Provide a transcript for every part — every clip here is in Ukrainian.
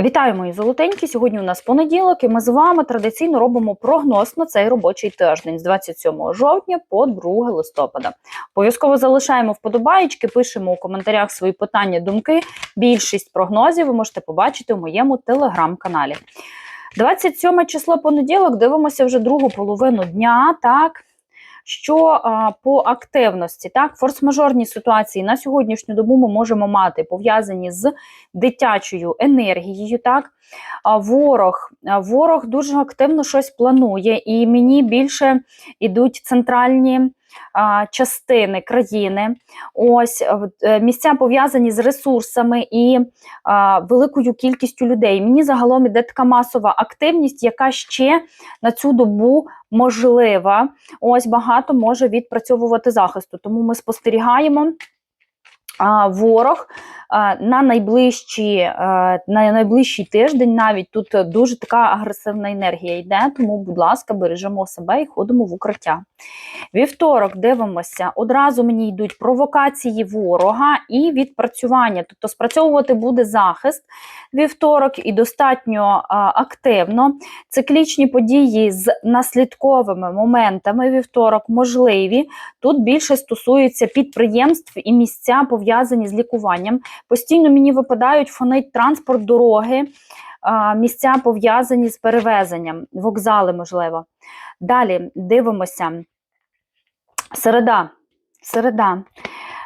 Вітаю, мої золотенькі. Сьогодні у нас понеділок, і ми з вами традиційно робимо прогноз на цей робочий тиждень з 27 жовтня по 2 листопада. Обов'язково залишаємо вподобаєчки, пишемо у коментарях свої питання, думки. Більшість прогнозів ви можете побачити у моєму телеграм-каналі. 27 число понеділок. Дивимося вже другу половину дня. Так. Що по активності, так, форс-мажорні ситуації на сьогоднішню добу ми можемо мати пов'язані з дитячою енергією. Так, ворог, ворог дуже активно щось планує, і мені більше йдуть центральні частини країни. Ось е, місця пов'язані з ресурсами і великою кількістю людей. Мені загалом іде така масова активність, яка ще на цю добу можлива. Ось багато може відпрацьовувати захисту. Тому ми спостерігаємо. Ворог на найближчі, на найближчий тиждень навіть тут дуже така агресивна енергія йде, тому, будь ласка, бережемо себе і ходимо в укриття. Вівторок дивимося, одразу мені йдуть провокації ворога і відпрацювання. Тобто спрацьовувати буде захист вівторок і достатньо активно. Циклічні події з наслідковими моментами вівторок можливі. Тут більше стосується підприємств і місця пов'язані з лікуванням. Постійно мені випадають фонить транспорт, дороги, місця пов'язані з перевезенням, вокзали, можливо. Далі дивимося. Середа. Середа.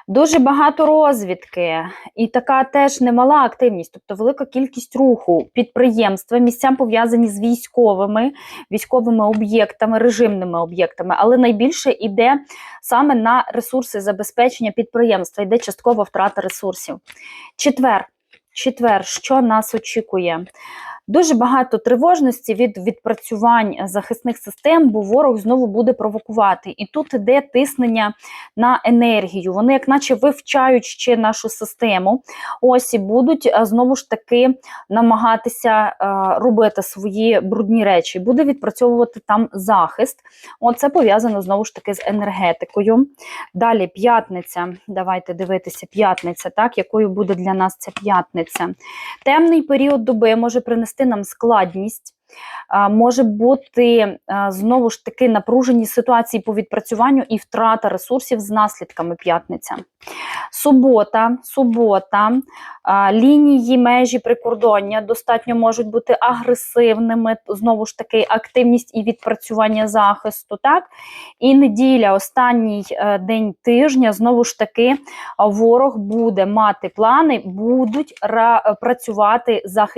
Дуже багато розвідки, і така теж немала активність, тобто велика кількість руху, підприємства, місця пов'язані з військовими, військовими об'єктами, режимними об'єктами, але найбільше йде саме на ресурси забезпечення підприємства, йде часткова втрата ресурсів. Четвер. Четвер, що нас очікує? Дуже багато тривожності від відпрацювань захисних систем, бо ворог знову буде провокувати. І тут іде тиснення на енергію. Вони, як наче, вивчають ще нашу систему. Ось і будуть знову ж таки намагатися робити свої брудні речі. Буде відпрацьовувати там захист. Оце пов'язано знову ж таки з енергетикою. Далі п'ятниця. Давайте дивитися, п'ятниця, так, якою буде для нас ця п'ятниця. Темний період доби може принести нам складність. Може бути знову ж таки напружені ситуації по відпрацюванню і втрата ресурсів з наслідками п'ятниця. Субота, субота, лінії межі прикордоння достатньо можуть бути агресивними, знову ж таки, активність і відпрацювання захисту. так? І неділя, останній е, день тижня, знову ж таки, ворог буде мати плани, будуть працювати захист.